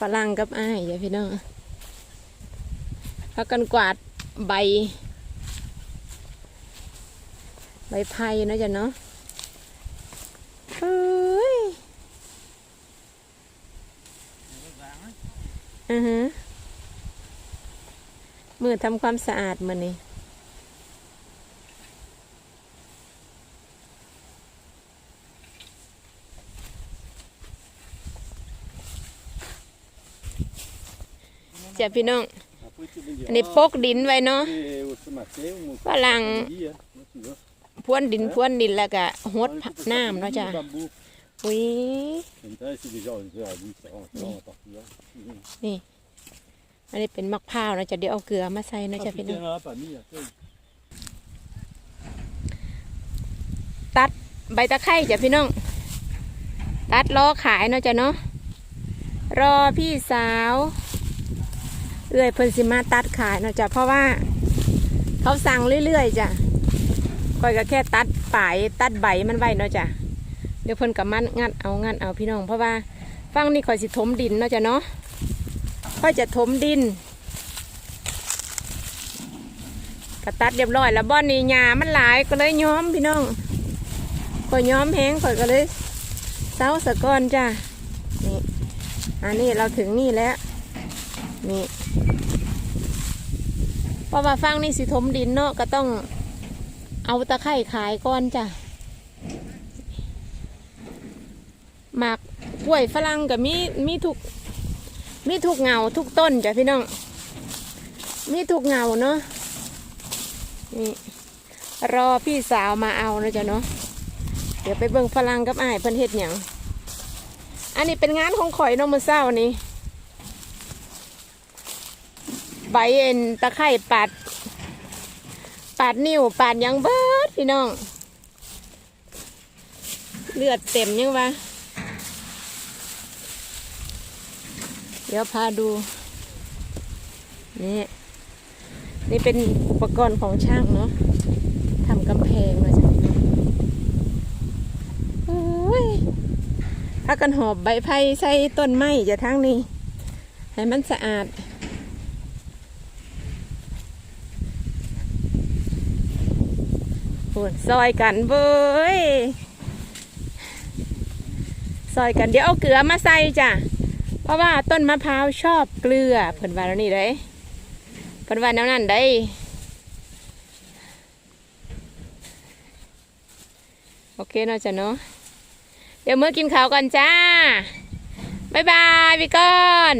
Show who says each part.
Speaker 1: ฝรั่งกับอ้ายอย่าพี่น้องพักกันกวาดใบ ใบไผ่เนาะจ้ะเนาะเฮ้ยอือฮะมือทำความสะอาดมือนี่ จ้ะพี่น้อง อันนี้ปกดินไว้เนาะฝรั่งพรวนดินพรวนดินแล้วก็หดน้ำเนาะจ้ะอุ้ยนี่ อันนี้เป็นมะพร้าวเนาะจ้ะเดี๋ยวเอาเกลือมาใส่เนาะจ้ะพี่น้องตัดใบตะไคร้จ้ะพี่น้อง ตัดรอขายเนาะจ้ะเนาะ รอพี่สาวเอื้อยเพิ่นสิมาตัดขายเนาะจ้ะเพราะว่า เขาสั่งเรื่อยๆจ้ะก้อยก็แค่ตัดปลายตัดใบมันไว้เนาะจ้ะเดี๋ยวเพิ่นกับมันงัดเอางัดเอาพี่น้อง เพราะว่าฟังนี่ข่อยสิถมดินเนาะจ้ะเนาะค่อยจะถมดินก็ตัดเรียบร้อยแล้วบ้อนนี้หญ้ามันหลายก็เลยย้อมพี่น้องข่อยย้อมแห้งข่อยก็เลยเซาสะก้อนจ้ะ อันนี้เราถึงนี่แล้ว นี่เพราะว่าฟังนี่สิถมดินเนาะก็ต้องเอาตะไคร่ขายก่อนจ้ะหมากกล้วยฝรั่งกับมีมีทุกมีทุกเงาทุกต้นจ้ะพี่น้อง มีทุกเงาเนาะนี่รอพี่สาวมาเอานะจ๊ะเนาะเดี๋ยวไปเบิ่งฝรั่งกับอ้ายเพิ่นเฮ็ดหยัง อันนี้เป็นงานของข่อยเนาะมื้อเช้านี้ ใบเอ็นตะไคร่ปาดปาดนิ้วปาดยังเบิดพี่น้อง เลือดเต็มยังวะเดี๋ยวพาดู นี่ นี่เป็นอุปกรณ์ของช่างเนาะทำกำแพงเนาะจ้ะโอ้ยถ้า กันหอบใบไผ่ใส่ต้นไม้จะทั้งนี้ ให้มันสะอาดพูดซอยกันเว้ยซอยกันเดี๋ยวเอาเกลือมาใส่จ้ะ เพราะว่าต้นมะพร้าวชอบเกลือเพิ่นว่าแล้วนี่ได้เพิ่นว่าแนวนั้นได้โอเคเนาะจ้ะเนาะ เดี๋ยวเมื่อกินข้าวกันจ้า บ๊ายบายพี่ก้อน